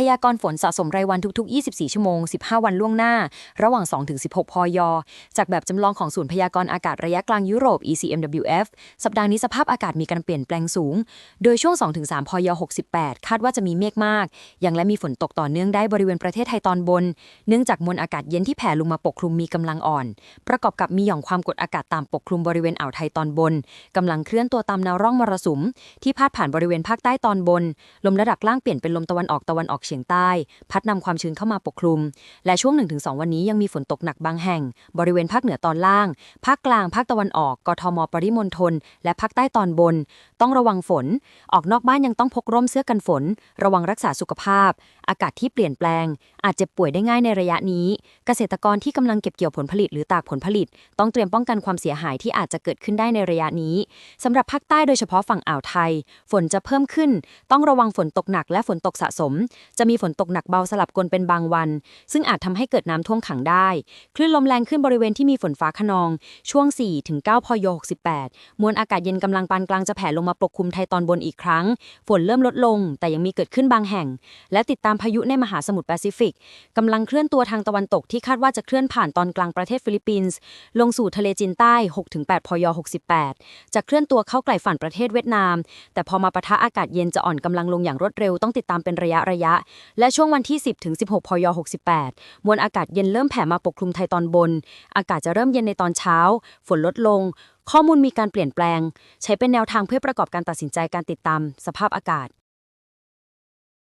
พยากรณ์ฝนสะสมรายวันทุกๆ 24 ชั่วโมง 15 วันล่วงหน้า ระหว่าง 2-16 พย จากแบบจำลองของศูนย์พยากรณ์อากาศระยะกลางยุโรป ECMWF สัปดาห์นี้สภาพอากาศมีการเปลี่ยนแปลงสูง โดยช่วง 2-3 พย 68 คาดว่าจะมีเมฆมากยังและมีฝนตกต่อเนื่องได้บริเวณประเทศไทยตอนบน เนื่องจากมวลอากาศเย็นที่แผ่ลงมาปกคลุมมีกำลังอ่อน ประกอบกับมีหย่อมความกดอากาศต่ำปกคลุมบริเวณอ่าวไทยตอนบนกำลังเคลื่อนตัวตามแนวร่องมรสุม ที่พาดผ่านบริเวณภาคใต้ตอนบน ลมระดับล่างเปลี่ยนเป็นลมตะวันออกตะวันออกเฉียงใต้ พัดนำความชื้นเข้ามาปกคลุม และช่วง 1-2 วันนี้ยังมีฝนตกหนักบางแห่ง บริเวณภาคเหนือตอนล่าง ภาคกลาง ภาคตะวันออก กทม ปริมณฑล และภาคใต้ตอนบน ต้องระวังฝน ออกนอกบ้านยังต้องพกร่มเสื้อกันฝน ระวังรักษาสุขภาพ อากาศที่เปลี่ยนแปลง อาจเจ็บป่วยได้ง่ายในระยะนี้ เกษตรกรที่กำลังเก็บเกี่ยวผลผลิตหรือตากผลผลิต ต้องเตรียมป้องกันความเสียหายที่อาจจะเกิดขึ้นได้ในระยะนี้สำหรับภาคใต้โดยเฉพาะฝั่งอ่าวไทย ฝนจะเพิ่มขึ้น ต้องระวังฝนตกหนักและฝนตกสะสมจะมีฝนตกหนักเบาสลับกลเป็นบางวัน ซึ่งอาจทำให้เกิดน้ำท่วมขังได้ คลื่นลมแรงขึ้นบริเวณที่มีฝนฟ้าขนอง ช่วง4-9พย 68 มวลอากาศเย็นกำลังปานกลางจะแผ่ลงมาปกคลุมไทยตอนบนอีกครั้ง ฝนเริ่มลดลง แต่ยังมีเกิดขึ้นบางแห่ง และติดตามพายุในมหาสมุทรแปซิฟิกกำลังเคลื่อนตัวทางตะวันตกที่คาดว่าจะเคลื่อนผ่านตอนกลางประเทศฟิลิปปินส์ ลงสู่ทะเลจีนใต้ 6-8 พย 68 จะเคลื่อนตัวเข้าใกล้ฝั่งประเทศเวียดนาม แต่พอมาปะทะอากาศเย็นจะอ่อนกำลังลงอย่างรวดเร็วต้องติดตามเป็นระยะระยะและช่วงวันที่ 10-16 พย 68 มวลอากาศเย็นเริ่มแผ่มาปกคลุมไทยตอนบน อากาศจะเริ่มเย็นในตอนเช้า ฝนลดลง ข้อมูลมีการเปลี่ยนแปลง ใช้เป็นแนวทางเพื่อประกอบการตัดสินใจการติดตาม สภาพอากาศ